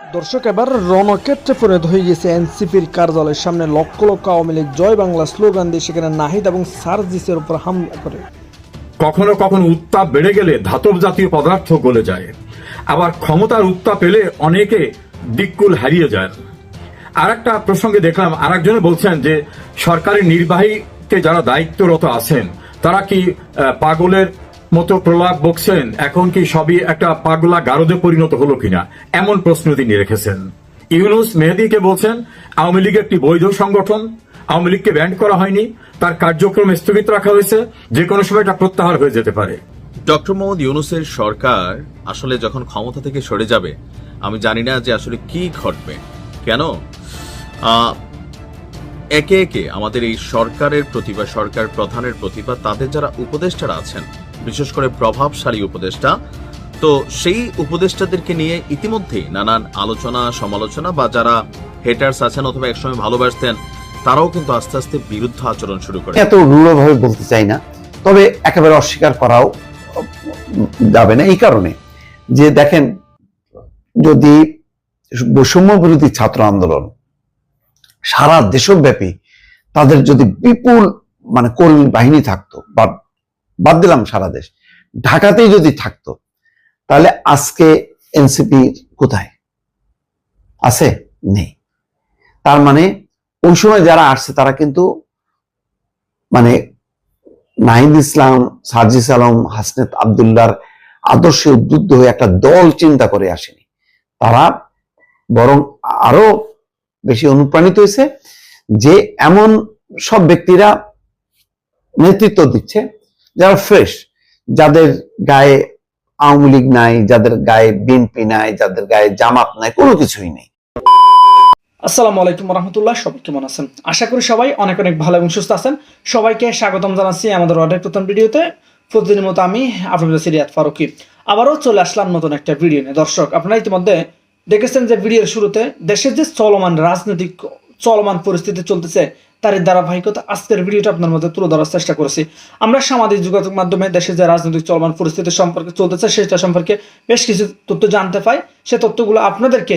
দর্শক, এবার রণক্ষেত্রে পরিণত হয়ে গেছে এনসিপির কার্যালয়ের সামনে লক্ষ লক্ষ আওয়ামী লীগ, জয় বাংলা স্লোগান দিয়ে সেখানে নাহিদ এবং সার্জিসের উপর হামলা করে। কখনো কখনো উত্তাপ বেড়ে গেলে ধাতব জাতীয় পদার্থ গলে যায়। আবার ক্ষমতার উত্তাপ পেলে অনেকে দিককুল হারিয়ে যায়। আর একটা প্রসঙ্গে দেখলাম আর একজনে বলছেন যে সরকারি নির্বাহীতে যারা দায়িত্বরত আছেন, তারা কি পাগলের মতো প্রলাপ বকছেন, এখন কি সবই একটা পাগলা গারদে পরিণত হলো কিনা? এমন প্রশ্ন তিনি রেখেছেন। ইউনুস মেহেদিকে বলছেন, আওয়ামী লীগ একটি বৈধ সংগঠন, আওয়ামী লীগকে ব্যান্ড করা হয়নি, তার কার্যক্রম স্থগিত রাখা হয়েছে, যে কোনো সময় এটা প্রত্যাহার হয়ে যেতে পারে। ডক্টর মোহাম্মদ ইউনুসের সরকার আসলে যখন ক্ষমতা থেকে সরে যাবে, আমি জানি না যে আসলে কি ঘটবে। কেন? একে একে আমাদের এই সরকারের প্রতি বা সরকার প্রধানের প্রতি বা তাদের যারা উপদেষ্টারা আছেন বিশেষ করে প্রভাবশালী উপদেষ্টা। তো সেই উপদেষ্টাদেরকে নিয়ে ইতিমধ্যেই নানান আলোচনা, সমালোচনা বা যারা হেটার্স আছেন অথবা একসময় ভালোবাসতেন, তারাও কিন্তু আস্তে আস্তে বিরুদ্ধ আচরণ শুরু করে। এত রূঢ়ভাবে বলতে চাই না, তবে একেবারে অস্বীকার করাও যাবে না। এই কারণে যে দেখেন, যদি বৈষম্য বিরোধী ছাত্র আন্দোলন সারা দেশব্যাপী তাদের যদি বিপুল মানে কর্মী বাহিনী থাকতো বা বাদ দিলাম সারা দেশ। ঢাকাতেই যদি থাকতো, তাহলে আজকে এনসিপি কোথায়? আছে? নেই। তার মানে ওই সময় যারা আসছে, তারা কিন্তু মানে নাহিদ ইসলাম, সার্জিস আলম, হাসনেত আবদুল্লার আদর্শে উদ্বুদ্ধ হয়ে একটা দল চিন্তা করে আসেনি। তারা বরং আরও বেশি অনুপ্রাণিত হয়েছে যে এমন সব ব্যক্তিরা নেতৃত্ব দিচ্ছে। যারা ফ্রেশ যাদের গায়ে আওয়ামী লীগ নাই, যাদের গায়ে বিএনপি নাই, যাদের গায়ে জামাত নাই, কোনো কিছুই নেই। আসসালামু আলাইকুম রহমতুল্লাহ, সবাই কেমন আছেন? আশা করি সবাই অনেক অনেক ভালো এবং সুস্থ আছেন। সবাইকে স্বাগতম জানাচ্ছি আমাদের অর্ডার প্রথম ভিডিওতে। প্রতিদিনের মতো আমি আপনাদের সিরিয়াত ফারুকি। আবারও চলে আসলাম নতুন একটা ভিডিও নিয়ে। দর্শক, আপনারা ইতিমধ্যে দেখেছেন যে ভিডিওর শুরুতে দেশের যে চলমান রাজনৈতিক, চলমান পরিস্থিতি চলতেছে তার ধারাবাহিকতা আজকের ভিডিওটা আপনার মধ্যে তুলে ধরার চেষ্টা করেছি। আমরা সামাজিক যোগাযোগ মাধ্যমে দেশের যে রাজনৈতিক চলমান পরিস্থিতি সম্পর্কে চলতেছে, সেটা সম্পর্কে বেশ কিছু তথ্য জানতে পাই। সে তথ্যগুলো আপনাদেরকে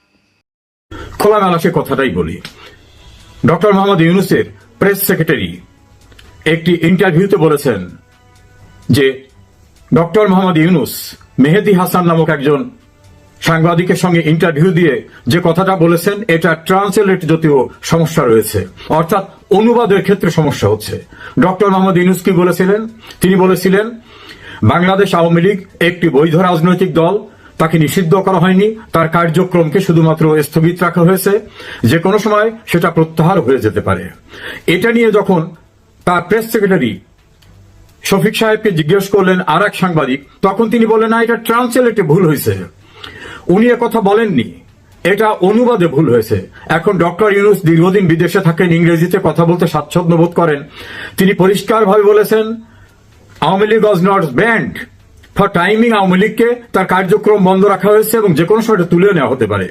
খোলামেলা সে কথাটাই বলি। ডক্টর মোহাম্মদ ইউনুসের প্রেস সেক্রেটারি একটি ইন্টারভিউতে বলেছেন যে, ডক্টর মোহাম্মদ ইউনুস মেহেদি হাসান নামক একজন সাংবাদিকের সঙ্গে ইন্টারভিউ দিয়ে যে কথাটা বলেছেন, এটা ট্রান্সলেট জাতীয় সমস্যা রয়েছে। অর্থাৎ অনুবাদের ক্ষেত্রে সমস্যা হচ্ছে। ডক্টর মোহাম্মদ ইউনুস কি বলেছিলেন? তিনি বলেছিলেন, বাংলাদেশ আওয়ামী লীগ একটি বৈধ রাজনৈতিক দল তাকে নিষিদ্ধ করা হয়নি। তার কার্যক্রমকে শুধুমাত্র স্থগিত রাখা হয়েছে। যে কোনো সময় সেটা প্রত্যাহার হয়ে যেতে পারে। এটা নিয়ে যখন তার প্রেস সেক্রেটারি শফিক সাহেবকে জিজ্ঞেস করলেন আর এক সাংবাদিক, তখন তিনি বললেন, না, এটা ট্রান্সলেটে ভুল হয়েছে। উনি কথা বলেননি। এটা অনুবাদে ভুল হয়েছে। এখন ডক্টর ইউনুস দীর্ঘদিন বিদেশে থাকেন, ইংরেজিতে কথা বলতে স্বাচ্ছন্দ্য বোধ করেন। তিনি পরিষ্কারভাবে বলেছেন, Awami League was not banned for timing Awami লীগকে তার কার্যক্রম বন্ধ রাখা হয়েছে এবং যে কোনো সময় তুলে নেওয়া হতে পারে।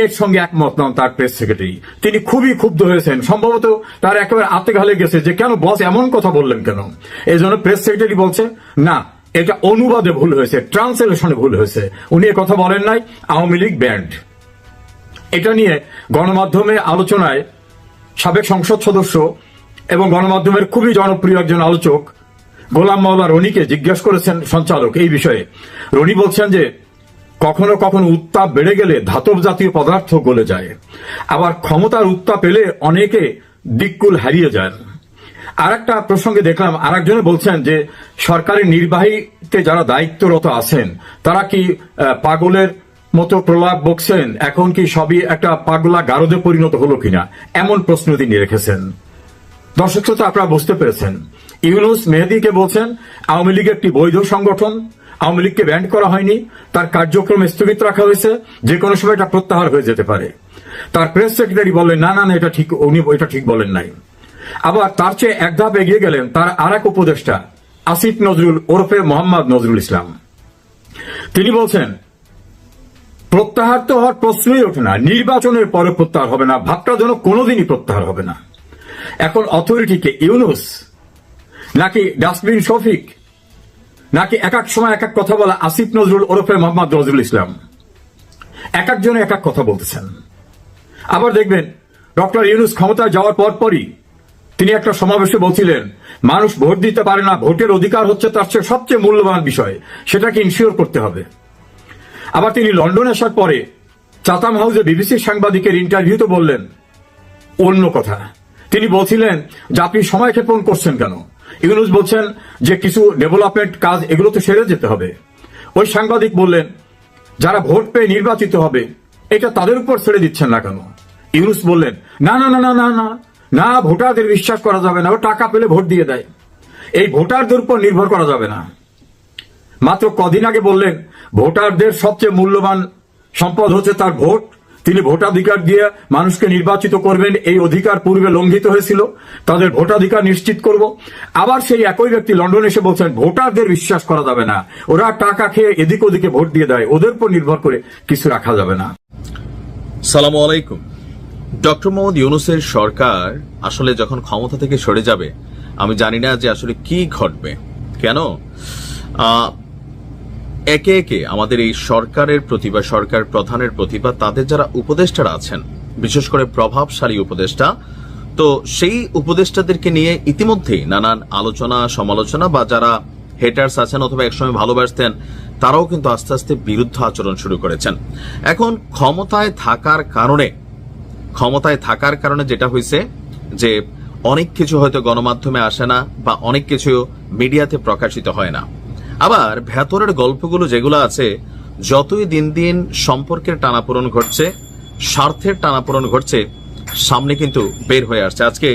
এর সঙ্গে একমত নন তার প্রেস সেক্রেটারি তিনি খুবই ক্ষুব্ধ হয়েছেন। সম্ভবত তার একেবারে আতে ঘালে গেছে যে, কেন বস এমন কথা বললেন কেন? এই জন্য প্রেস সেক্রেটারি বলছে, না, এটা অনুবাদে ভুল হয়েছে ট্রান্সলেশনে ভুল হয়েছে। উনি কথা বলেন নাই, আওয়ামী লীগ ব্যান্ড এটা নিয়ে গণমাধ্যমে আলোচনায় সাবেক সংসদ সদস্য এবং গণমাধ্যমের খুবই জনপ্রিয় একজন আলোচক গোলাম মাওলা রনিকে জিজ্ঞেস করেছেন সঞ্চালক এই বিষয়ে। রনি বলছেন যে, কখনো কখনো উত্তাপ বেড়ে গেলে ধাতব জাতীয় পদার্থ গলে যায়। আবার ক্ষমতার উত্তাপ পেলে অনেকে দিককুল হারিয়ে যায় আর একটা প্রসঙ্গে দেখলাম আর একজনে বলছেন যে সরকারি নির্বাহীতে যারা দায়িত্বরত আছেন, তারা কি পাগলের মতো প্রলাপ বকছেন? এখন কি সবই একটা পাগলা গারদে পরিণত হলো কিনা? এমন প্রশ্ন তিনি রেখেছেন। দর্শক শ্রোতা, আপনারা বুঝতে পেরেছেন। ইউনুস মেহেদিকে বলছেন, আওয়ামী লীগ একটি বৈধ সংগঠন, আওয়ামী লীগকে ব্যান্ড করা হয়নি, তার কার্যক্রম স্থগিত রাখা হয়েছে, যে কোনো সময় এটা প্রত্যাহার হয়ে যেতে পারে। তার প্রেস সেক্রেটারি বললেন, না না না, এটা ঠিক, উনি এটা ঠিক বলেন নাই। আবার তার চেয়ে এক ধাপ এগিয়ে গেলেন তার আর এক উপদেষ্টা, আসিফ নজরুল ওরফে মোহাম্মদ নজরুল ইসলাম। তিনি বলছেন, প্রত্যাহার তো হওয়ার প্রশ্নই ওঠে না, নির্বাচনের পরে প্রত্যাহার হবে না, ভাবটা যেন কোনোদিনই প্রত্যাহার হবে না। এখন অথরিটিকে ইউনুস নাকি ডাস্টবিন শফিক? নাকি এক এক সময় এক এক কথা বলা আসিফ নজরুল ওরফে মোহাম্মদ নজরুল ইসলাম? এক একজনে এক এক কথা বলতেছেন। আবার দেখবেন, ডক্টর ইউনুস ক্ষমতায় যাওয়ার পর পরই তিনি একটা সমাবেশে বলছিলেন, মানুষ ভোট দিতে পারে না, ভোটের অধিকার হচ্ছে তার চেয়ে সবচেয়ে মূল্যবান বিষয়, সেটাকে ইনশিওর করতে হবে। আবার তিনি লন্ডনে আসার পরে চাতাম হাউসে বিবিসি সাংবাদিকের ইন্টারভিউতে বললেন, অন্য কথা। তিনি বলছিলেন, যে আপনি সময় ক্ষেপণ করছেন কেন? ইউনুস বলছেন যে কিছু ডেভেলপমেন্ট কাজ এগুলো তো সেরে যেতে হবে। ওই সাংবাদিক বললেন, যারা ভোট পেয়ে নির্বাচিত হবে, এটা তাদের উপর ছেড়ে দিচ্ছেন না কেন? ইউনুস বললেন, না না না না না না না, ভোটারদের বিশ্বাস করা যাবে না, ও টাকা পেলে ভোট দিয়ে দেয়। এই ভোটারদের উপর নির্ভর করা যাবে না। মাত্র কদিন আগে বললেন, ভোটারদের সবচেয়ে মূল্যবান সম্পদ হচ্ছে তার ভোট তিনি ভোটাধিকার দিয়ে মানুষকে নির্বাচিত করবেন, এই অধিকার পূর্বে লঙ্ঘিত হয়েছিল। তাদের ভোটাধিকার নিশ্চিত করব। আবার সেই একই ব্যক্তি লন্ডনে এসে বলছেন, ভোটারদের বিশ্বাস করা যাবে না। ওরা টাকা খেয়ে এদিক ওদিকে ভোট দিয়ে দেয়। ওদের উপর নির্ভর করে কিছু রাখা যাবে না। সালাম আলাইকুম। ডক্টর মোহাম্মদ ইউনুসের সরকার আসলে যখন ক্ষমতা থেকে সরে যাবে, আমি জানি না যে আসলে কি ঘটবে। কেন? একে একে আমাদের এই সরকারের প্রতি বা সরকার প্রধানের প্রতি বা তাদের যারা উপদেষ্টারা আছেন, বিশেষ করে প্রভাবশালী উপদেষ্টা, তো সেই উপদেষ্টাদেরকে নিয়ে ইতিমধ্যেই নানান আলোচনা, সমালোচনা বা যারা হেটার্স আছেন অথবা একসময় ভালোবাসতেন তারাও কিন্তু আস্তে আস্তে বিরুদ্ধ আচরণ শুরু করেছেন। এখন ক্ষমতায় থাকার কারণে, ক্ষমতায় থাকার কারণে যেটা হয়েছে যে অনেক কিছু হয়তো গণমাধ্যমে আসে না বা অনেক কিছু মিডিয়াতে প্রকাশিত হয় না। আবার ভেতরের গল্পগুলো যেগুলো আছে, যতই দিন দিন সম্পর্কের টানাপোড়ন ঘটছে, স্বার্থের টানাপোড়ন ঘটছে, সামনে কিন্তু বের হয়ে আসছে। আজকে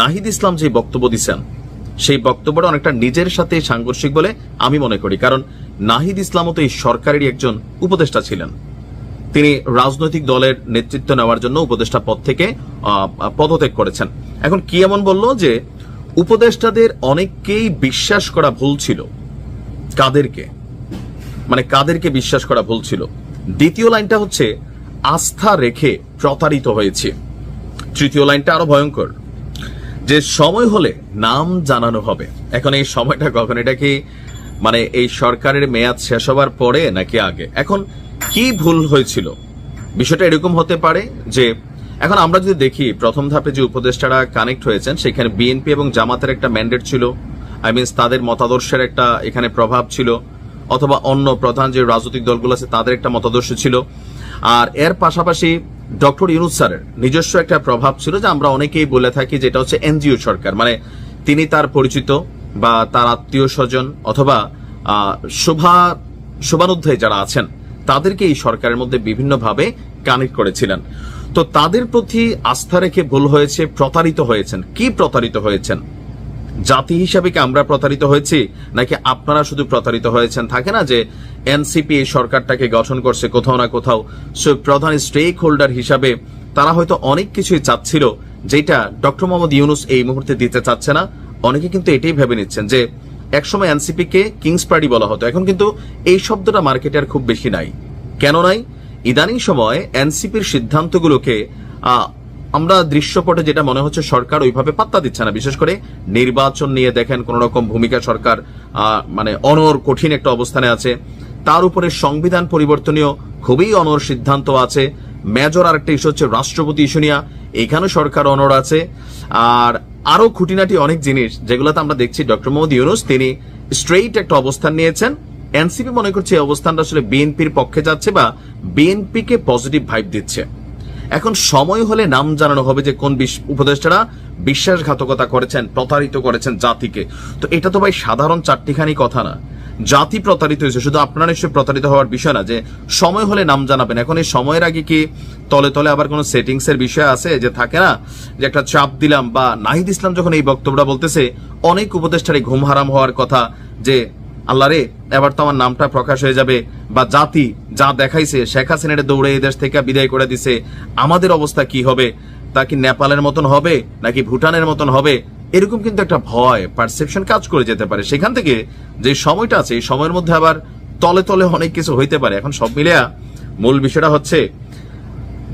নাহিদ ইসলাম যে বক্তব্য দিচ্ছেন, সেই বক্তব্যটা অনেকটা নিজের সাথে সাংঘর্ষিক বলে আমি মনে করি। কারণ নাহিদ ইসলামও তো এই সরকারেরই একজন উপদেষ্টা ছিলেন। তিনি রাজনৈতিক দলের নেতৃত্ব নেওয়ার জন্য উপদেষ্টা পদ থেকে পদত্যাগ করেছেন। এখন কি এমন বলল যে, উপদেষ্টাদের অনেককেই বিশ্বাস করা ভুল ছিল। কাদেরকে? মানে কাদেরকে বিশ্বাস করা ভুল ছিল। দ্বিতীয় লাইনটা হচ্ছে, আস্থা রেখে প্রতারিত হয়েছে। তৃতীয় লাইনটা আরও ভয়ঙ্কর। যে সময় হলে নাম জানানো হবে। এখন এই সময়টা কখন? এটা কি মানে এই সরকারের মেয়াদ শেষ হবার পরে নাকি আগে? এখন কি ভুল হয়েছিল? বিষয়টা এরকম হতে পারে যে, এখন আমরা যদি দেখি, প্রথম ধাপে যে উপদেষ্টারা কানেক্ট হয়েছেন, সেখানে বিএনপি এবং জামাতের একটা ম্যান্ডেট ছিল। আই মিনস তাদের মতাদর্শের একটা এখানে প্রভাব ছিল, অথবা অন্য প্রধান যে রাজনৈতিক দলগুলো আছে তাদের একটা মতাদর্শ ছিল। আর এর পাশাপাশি ডক্টর ইউনুস স্যারের নিজস্ব একটা প্রভাব ছিল যে আমরা অনেকেই বলে থাকি যেটা হচ্ছে এনজিও সরকার মানে তিনি তার পরিচিত বা তার আত্মীয় স্বজন অথবা শোভা, শোভানুধ্যায়ী যারা আছেন, তাদেরকে এই সরকারের মধ্যে বিভিন্নভাবে কানেক্ট করেছিলেন। তো তাদের প্রতি আস্থা রেখে ভুল হয়েছে, প্রতারিত হয়েছেন। কি প্রতারিত হয়েছেন? জাতি হিসাবে কি আমরা প্রতারিত হয়েছি? নাকি আপনারা শুধু প্রতারিত হয়েছেন? থাকে না যে এনসিপি এই সরকারটাকে গঠন করছে কোথাও না কোথাও। সে প্রধান স্টেক হোল্ডার হিসাবে তারা হয়তো অনেক কিছুই চাচ্ছিল, যেটা ডক্টর মোহাম্মদ ইউনুস এই মুহূর্তে দিতে চাচ্ছে না। অনেকে কিন্তু এটাই ভেবে নিচ্ছেন যে একসময় এনসিপি কে কিংস পার্টি বলা হতো। এখন কিন্তু এই শব্দটা মার্কেটে আর খুব বেশি নাই। কেন নাই? ইদানিং সময় এনসিপির সিদ্ধান্তগুলোকে আমরা দৃশ্যপটে যেটা মনে হচ্ছে সরকার ওইভাবে পাত্তা দিচ্ছে না। বিশেষ করে নির্বাচন নিয়ে দেখেন কোন রকম ভূমিকা সরকার মানে অনর কঠিন একটা অবস্থানে আছে। তার উপরে সংবিধান পরিবর্তনীয় খুবই অনর সিদ্ধান্ত আছে। মেজর আরেকটা ইস্যু হচ্ছে রাষ্ট্রপতি ইস্যু নিয়ে এখানে সরকার অনর আছে। আর আরও খুঁটিনাটি অনেক জিনিস যেগুলোতে আমরা দেখছি ডক্টর মোহাম্মদ ইউনুস, তিনি স্ট্রেইট একটা অবস্থান নিয়েছেন। এনসিপি মনে করছে এই অবস্থানটা আসলে বিএনপির পক্ষে যাচ্ছে বা বিএনপিকে পজিটিভ ভাইব দিচ্ছে। এখন সময় হলে নাম জানানো হবে যে কোন উপদেষ্টারা বিশ্বাসঘাতকতা করেছেন, প্রতারিত করেছেন জাতিকে। তো এটা তো ভাই সাধারণ চারটিখানি কথা না। জাতি প্রতারিত হয়েছে, শুধু আপনারা নিশ্চয়ই প্রতারিত হওয়ার বিষয় না, যে সময় হলে নাম জানাবেন। এখন এই সময়ের আগে কি তলে তলে আবার কোনো সেটিংস এর বিষয় আছে যে থাকে না? যে একটা চাপ দিলাম বা নাহিদ ইসলাম যখন এই বক্তব্যটা বলতেছে, অনেক উপদেষ্টারই ঘুম হারাম হওয়ার কথা যে আল্লাহ রে, এবার তো আমার নামটা প্রকাশ হয়ে যাবে। বা জাতি যা দেখাইছে, শেখ হাসিনারে দৌড়ে এই দেশ থেকে বিদায় করে দিছে। আমাদের অবস্থা কি হবে? তা কি নেপালের মতন হবে, নাকি ভুটানের মতন হবে? এরকম কিন্তু একটা ভয় পারসেপশন কাজ করে যেতে পারে। সেখান থেকে যে সময়টা আছে, এই সময়ের মধ্যে আবার তলে তলে অনেক কিছু হইতে পারে। এখন সব মিলিয়া মূল বিষয়টা হচ্ছে,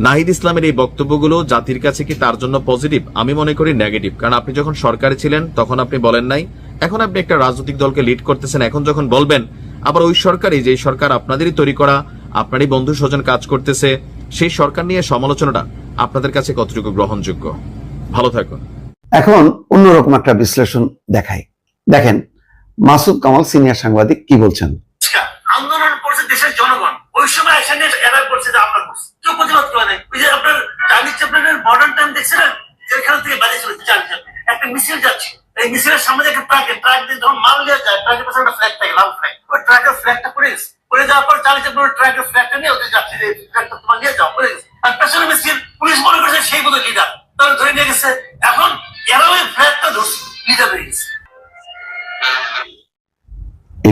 নাহিদ ইসলামের এই বক্তব্যগুলো জাতির কাছে কি তার জন্য পজিটিভ আমি মনে করি নেগেটিভ কারণ আপনি যখন সরকারে ছিলেন, তখন আপনি বলেন নাই এখন আপনি একটা রাজনৈতিক দলকে লিড করতেছেন এখন যখন বলবেন আবার ওই সরকারই যে সরকার আপনাদেরই তৈরি করা আপনারই বন্ধু স্বজন কাজ করতেছে সেই সরকার নিয়ে সমালোচনাটা আপনাদের কাছে কতটুকু গ্রহণযোগ্য? ভালো থাকুন। এখন অন্যরকম একটা বিশ্লেষণ দেখাই। দেখেন মাসুদ কামাল সিনিয়র সাংবাদিক কি বলছেন? আন্দোলন করছে দেশের জনগণ। ওই সময় নিয়ে এরা করছে যে আমরা করছি। কেউ প্রতিবাদ করে নাই। ওই যে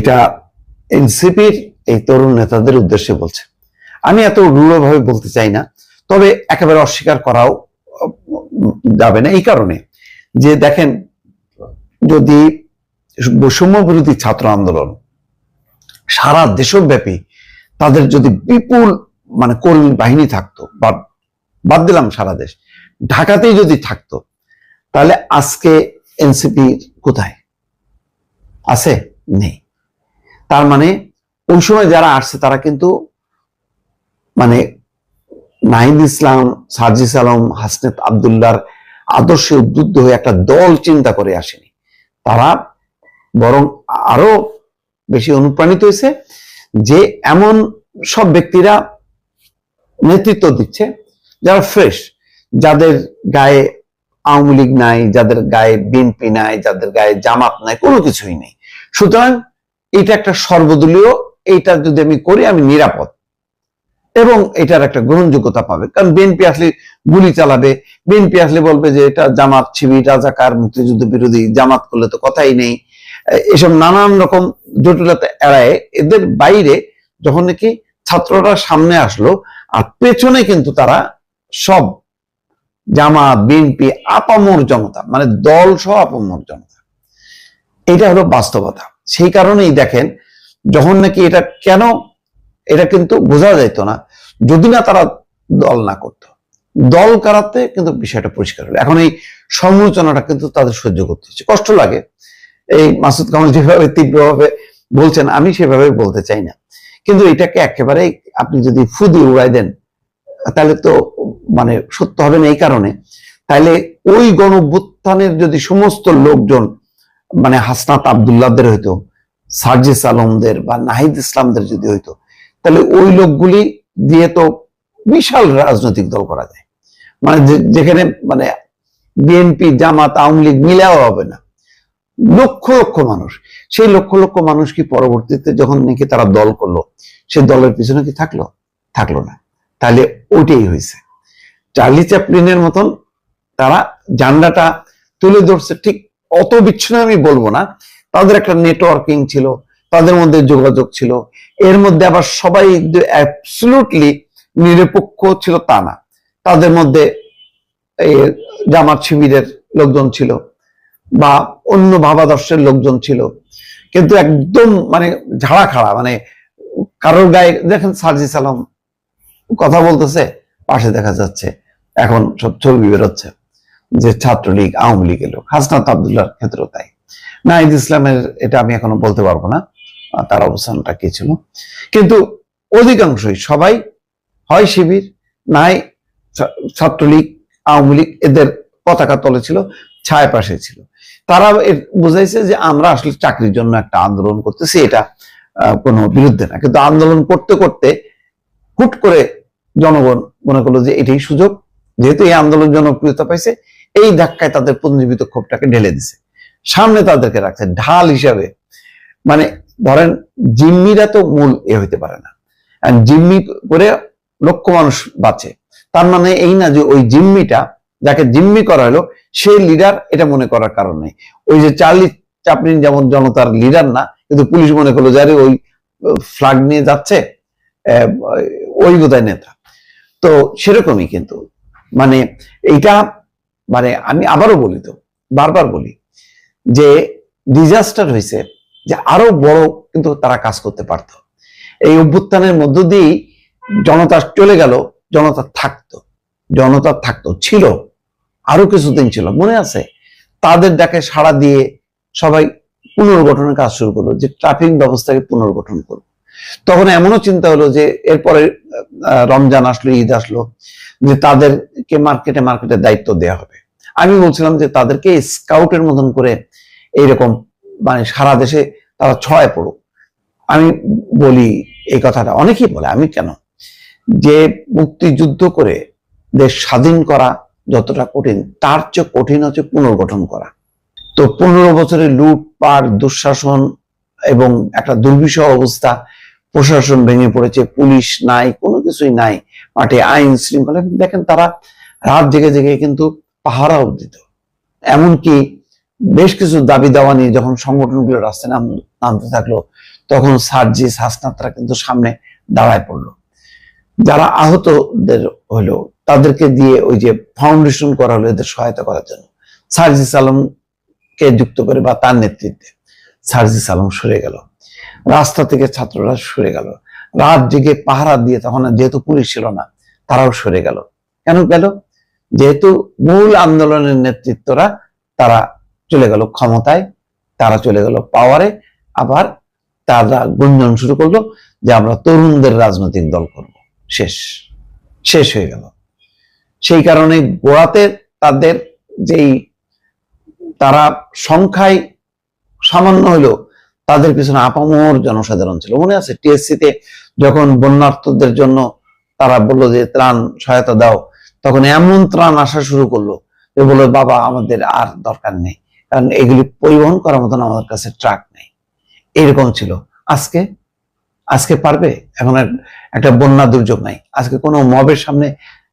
এটা এনসিপির এই তরুণ নেতাদের উদ্দেশ্যে বলছে। আমি এত রূঢ়ভাবে বলতে চাই না, তবে একেবারে অস্বীকার করাও যাবে না এই কারণে যে দেখেন, যদি বৈষম্য বিরোধী ছাত্র আন্দোলন সারা দেশব্যাপী তাদের যদি বিপুল মানে কর্মী বাহিনী থাকতো বা বাদ দিলাম সারা দেশ, ঢাকাতেই যদি থাকতো, তাহলে আজকে এনসিপি কোথায়? আছে? নেই। তার মানে ওই সময় যারা আসছে, তারা কিন্তু মানে নাহিদ ইসলাম, সার্জিস আলম, হাসনেত আবদুল্লাহর আদর্শে উদ্বুদ্ধ হয়ে একটা দল চিন্তা করে আসেনি। তারা বরং আরও বেশি অনুপ্রাণিত হয়েছে যে এমন সব ব্যক্তিরা নেতৃত্ব দিচ্ছে যারা ফ্রেশ, যাদের গায়ে আওয়ামী লীগ নাই, যাদের গায়ে বিএনপি নাই, যাদের গায়ে জামাত নাই, কোনো কিছুই নেই। সুতরাং এটা একটা সর্বদলীয়, এইটা যদি আমি করি, আমি নিরাপদ। এবং এটার একটা গ্রহণযোগ্যতা পাবে। কারণ বিএনপি আসলে গুলি চালাবে। বিএনপি আসলে বলবে যে, এটা জামাত শিবির, রাজাকার, মুক্তিযুদ্ধ বিরোধী, জামাত করলে তো কথাই নেই। এসব নানান রকম জটিলতা এড়ায় এদের বাইরে যখন নাকি ছাত্ররা সামনে আসলো, আর পেছনে কিন্তু তারা সব জামাত বিএনপি আপামর জনতা মানে দল সহ আপামর জনতা। এটা হলো বাস্তবতা। সেই কারণেই দেখেন, যখন নাকি এটা কেন, এটা কিন্তু বোঝা যাইতো না, যদি না তারা দল না করত। দল কারাতে কিন্তু বিষয়টা পরিষ্কার হলো। এখন এই সমালোচনাটা কিন্তু তাদের সহ্য করতে হচ্ছে। কষ্ট লাগে। এই মাসুদ কামাল যেভাবে তীব্রভাবে বলছেন, আমি সেভাবে বলতে চাই না। কিন্তু এটাকে একেবারে আপনি যদি ফুদি উড়াই দেন, তাহলে তো মানে সত্য হবে না এই কারণে। তাহলে ওই গণভ্যুত্থানের যদি সমস্ত লোকজন মানে হাসনাত আবদুল্লাহদের হইতো, সার্জিস আলমদের বা নাহিদ ইসলামদের যদি হইতো, তাহলে ওই লোকগুলি দিয়ে তো বিশাল রাজনৈতিক দল করা যায়। মানে যেখানে মানে বিএনপি, জামাত, আওয়ামী লীগ মিলেও হবে না। লক্ষ লক্ষ মানুষ। সেই লক্ষ লক্ষ মানুষ কি পরবর্তীতে যখন নাকি তারা দল করল, সেই দলের পিছনে কি থাকল? থাকল না। তাহলে ওইটাই হয়েছে। চার্লি চ্যাপলিনের মতন তারা জান্ডাটা তুলে ধরছে ঠিক অত বিচ্ছিন্ন আমি বলব না। তাদের একটা নেটওয়ার্কিং ছিল, তাদের মধ্যে যোগাযোগ ছিল। এর মধ্যে আবার সবাই অ্যাবসলুটলি নিরপেক্ষ ছিল তা না। তাদের মধ্যে জামাত শিবিরের লোকজন ছিল বা অন্য ভাবাদর্শের লোকজন ছিল। কিন্তু একদম মানে ঝাড়া খাড়া মানে কারোর গায়ে, দেখেন সার্জিস আলম কথা বলতেছে, পাশে দেখা যাচ্ছে। এখন সব ছবি বেরোচ্ছে। যে ছাত্রলীগ, আওয়ামী লীগের লোক। হাসনাত আবদুল্লাহর ক্ষেত্রেও তাই। নাহিদ ইসলামের এটা আমি এখনও বলতে পারব না তার অবস্থানটা কি ছিল। কিন্তু অধিকাংশই সবাই হয় শিবির, নাই ছাত্রলীগ, আওয়ামী লীগ, এদের পতাকা তলে ছিল, ছায় পাশে ছিল। তারা বুঝাইছে যে আমরা আসলে চাকরির জন্য একটা আন্দোলন করতেছি, এটা কোনো বিরুদ্ধে না। কিন্তু আন্দোলন করতে করতে হুট করে জনগণ মনে করল যে এটাই সুযোগ, যেহেতু এই আন্দোলন জনপ্রিয়তা পাইছে এই ধাক্কায় তাদের পুনর্জীবিত ক্ষোভটাকে ঢেলে দিছে। সামনে তাদেরকে রাখছে ঢাল হিসাবে। মানে ধরেন, জিম্মিরা তো মূল এ হইতে পারে না। জিম্মি করে লক্ষ মানুষ বাঁচে। তার মানে এই না যে ওই জিম্মিটা, যাকে জিম্মি করা হলো সেই লিডার এটা মনে করার কারণ নেই। ওই যে চার্লি চাপলিন যেমন জনতার লিডার না, কিন্তু পুলিশ মনে করল যে আরে ওই ফ্লাগ নিয়ে যাচ্ছে ওই বোধহয় নেতা। তো সেরকমই কিন্তু। মানে এইটা মানে আমি আবারও বলি তো, বারবার বলি যে ডিজাস্টার হয়েছে যে আরও বড় কিন্তু তারা কাজ করতে পারতো। এই অভ্যুত্থানের মধ্য দিয়েই জনতা চলে গেল, জনতা থাকতো জনতা থাকতো, ছিল, আরও কিছুদিন ছিল, মনে আছে? তাদের ডাকে সাড়া দিয়ে সবাই পুনর্গঠনের কাজ শুরু করল, যে ট্রাফিক ব্যবস্থাকে পুনর্গঠন করব। তখন এমনও চিন্তা হলো যে এরপরে রমজান আসলো, ঈদ আসলো যে তাদেরকে মার্কেটে মার্কেটে দায়িত্ব দেওয়া হবে। আমি বলছিলাম যে তাদেরকে স্কাউটের মতন করে এইরকম মানে সারা দেশে তারা ছয় পড়ুক। আমি বলি এই কথাটা, অনেকেই বলে, আমি কেন? যে মুক্তিযুদ্ধ করে দেশ স্বাধীন করা যতটা কঠিন, তার চেয়ে কঠিন হচ্ছে পুনর্গঠন করা। তো পনেরো বছরের লুটপাট দুঃশাসন এবং একটা দুর্বিষহ অবস্থা, প্রশাসন ভেঙে পড়েছে, পুলিশ নাই, কোনো কিছুই নাই। মাঠে আইন শৃঙ্খলা দেখেন তারা রাত জেগে জেগে কিন্তু পাহারাও দিত এমনকি বেশ কিছু দাবি দাওয়া নিয়ে যখন সংগঠনগুলো রাস্তায় নাম, নামতে থাকল, তখন সার্জিস হাসনাতরা কিন্তু সামনে দাঁড়ায় পড়ল। যারা আহতদের হলো, তাদেরকে দিয়ে ওই যে ফাউন্ডেশন করা হলো এদের সহায়তা করার জন্য। সার্জিস আলমকে যুক্ত করে বা তার নেতৃত্বে সার্জিস আলম সরে গেল। রাস্তা থেকে ছাত্ররা সরে গেল। রাত জেগে পাহারা দিয়ে তখন যেহেতু পুলিশ ছিল না, তারাও সরে গেল। কেন গেল? যেহেতু মূল আন্দোলনের নেতৃত্বরা তারা চলে গেল ক্ষমতায়, তারা চলে গেল পাওয়ারে আবার তারা গুঞ্জন শুরু করল যে আমরা তরুণদের রাজনৈতিক দল করব। শেষ শেষ হয়ে গেল। সেই কারণে গোড়াতে তাদের যেই তারা সংখ্যায় সামান্য হলেও তাদের পিছনে আপামর জনসাধারণ ছিল। মনে আছে টিএসসি তে যখন বন্যার্থদের জন্য তারা বলল যে, ত্রাণ সহায়তা দাও। তখন এমন ত্রাণ আসা শুরু করল যে, বলল, বাবা, আমাদের আর দরকার নেই। কারণ এগুলি পরিবহন করার মতন আমাদের কাছে ট্রাক নেই। এরকম ছিল। আজকে? আজকে পারবে? এখন একটা বন্যা দুর্যোগ নাই। আজকে কোনো মবের সামনে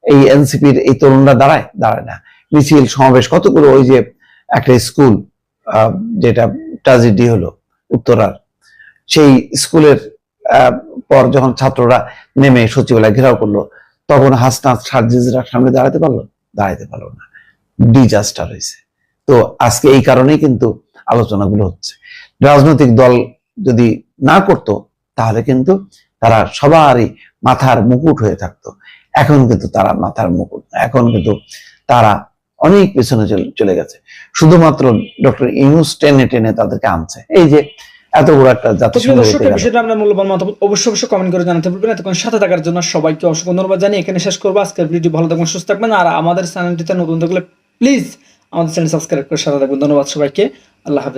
এই এনসিপির এই তরুণরা দাঁড়ায়? দাঁড়ায় না। মিছিল, সমাবেশ, কতগুলো ওই যে একটা স্কুল যেটা ট্রাজেডি হলো। উত্তরার। সেই স্কুলের পর যখন ছাত্ররা নেমে সচিবালয় ঘেরাও করল, তখন হাসনাত সার্জিজরা সামনে দাঁড়াতে পারল? দাঁড়াতে পারল না। ডিজাস্টার হয়েছে। তো আজকে এই কারণেই কিন্তু আলোচনাগুলো হচ্ছে। রাজনৈতিক দল যদি না করতো, তাহলে কিন্তু তারা সবারই মাথার মুকুট হয়ে থাকতো। এখন কিন্তু তারা মাথার মুকুট এখন কিন্তু তারা অনেক পেছনে চলে- গেছে। শুধুমাত্র ডক্টর ইউনুস টেনে টেনে তাদেরকে আনছে। এই যে এত বড় একটা জাতীয় জাতিসংঘ। বিষয়টা আপনার মূল্যবান মতামত অবশ্যই অবশ্যই কমেন্ট করে জানাতে পারবেন না। এতক্ষণ সাথে থাকার জন্য সবাইকে অসংখ্য ধন্যবাদ জানিয়ে এখানে শেষ করব। আজকের ভিডিও ভালো থাকবেন সুস্থ থাকবেন। আর আমাদের চ্যানেলটিতে নতুন থাকলে প্লিজ আমাদের চ্যানেল সাবস্ক্রাইব করে সাথে থাকবেন। ধন্যবাদ সবাইকে। আল্লাহ হাফেজ।